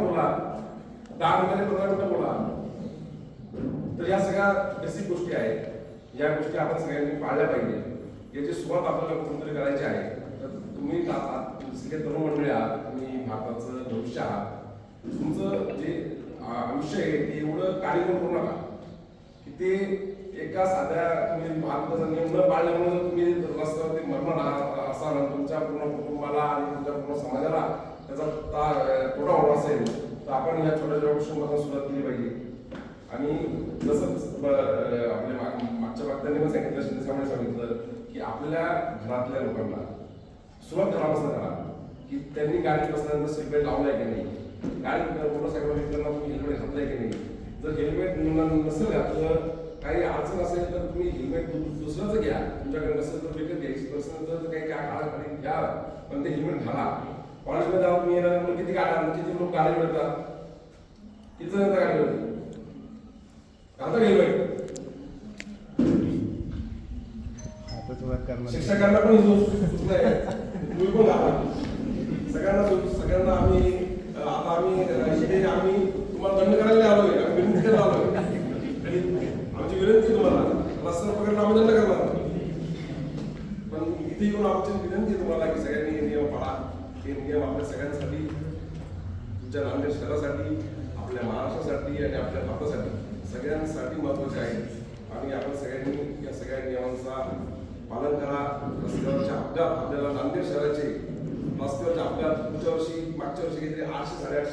बोला दहा मिनिटांनी पंधरा मिनिटं बोला तर या सगळ्या बेसिक गोष्टी आहेत. या गोष्टी आपण सगळ्यांनी पाळल्या पाहिजे. याची सुरुवात आपल्याला कुठूनतरी करायची आहे तर तुम्ही सगळे तरुण मंडळी आहात तुम्ही भारताचं भविष्य आहात. तुमचं जे आयुष्य आहे ते एवढं कार्यक्रम करू नका. की ते एका साध्या तुम्ही भारताचा नियम न पाळल्यामुळे तुम्ही रस्त्यावरती मरण असाल तुमच्या पूर्ण कुटुंबाला आणि तुमच्या पूर्ण समाजाला त्याचा ता- तोटा होणार असेल तर आपण या छोट्या छोट्या गोष्टींपासून सुरुवात केली पाहिजे. आणि जसं ब- आपल्या मागच्या वक्त्यांनी पण सांगितलं शिंदेसाहेबांनी सांगितलं की आपल्या घरातल्या लोकांना सुरुवात घरापासून करा की त्यांनी गाडी बसल्यानंतर सीटबेल्ट लावलाय की नाही? गाडी मोटरसायकल घेतल्यानंतर तुम्ही हेल्मेट घातलंय की नाही? जर हेल्मेट नसेल घातलं काही अडचण असेल तर तुम्ही हेल्मेट दुसऱ्याचं घ्या. तुमच्याकडे नसेल तर विकत घ्यायची नसेल तर काही काय काळाखाली घ्या. पण ते हेल्मेट घाला. कॉलेजमध्ये जाऊन तुम्ही येणार म्हणून किती गाड्या किती लोक गाडी मिळतात? किती जण हातच वर करणार शिक्षकांना पण तुम्ही पण घाला. सगळ्यांना सगळ्यांना आम्ही आता आम्ही आम्ही तुम्हाला दंड करायला आलोय. आम्ही विनंती करायला आलोय. आमची विनंती तुम्हाला. रस्त्यावर पकडला आम्ही दंड करणार. पण इथे येऊन आमची विनंती तुम्हाला की सगळ्यांनी नियम पाळा. हे नियम आपल्या सगळ्यांसाठी तुमच्या नांदेड शहरासाठी आपल्या महाराष्ट्रासाठी आणि आपल्या भारतासाठी सगळ्यांसाठी महत्त्वाचे आहे. आणि आपण सगळ्यांनी या सगळ्या नियमांचा पालन करा. रस्त्यावरचे अपघात आपल्याला नांदेड शहराचे रस्त्यावरचे अपघात पुढच्या वर्षी मागच्या वर्षी काहीतरी आठशे साडेआठशे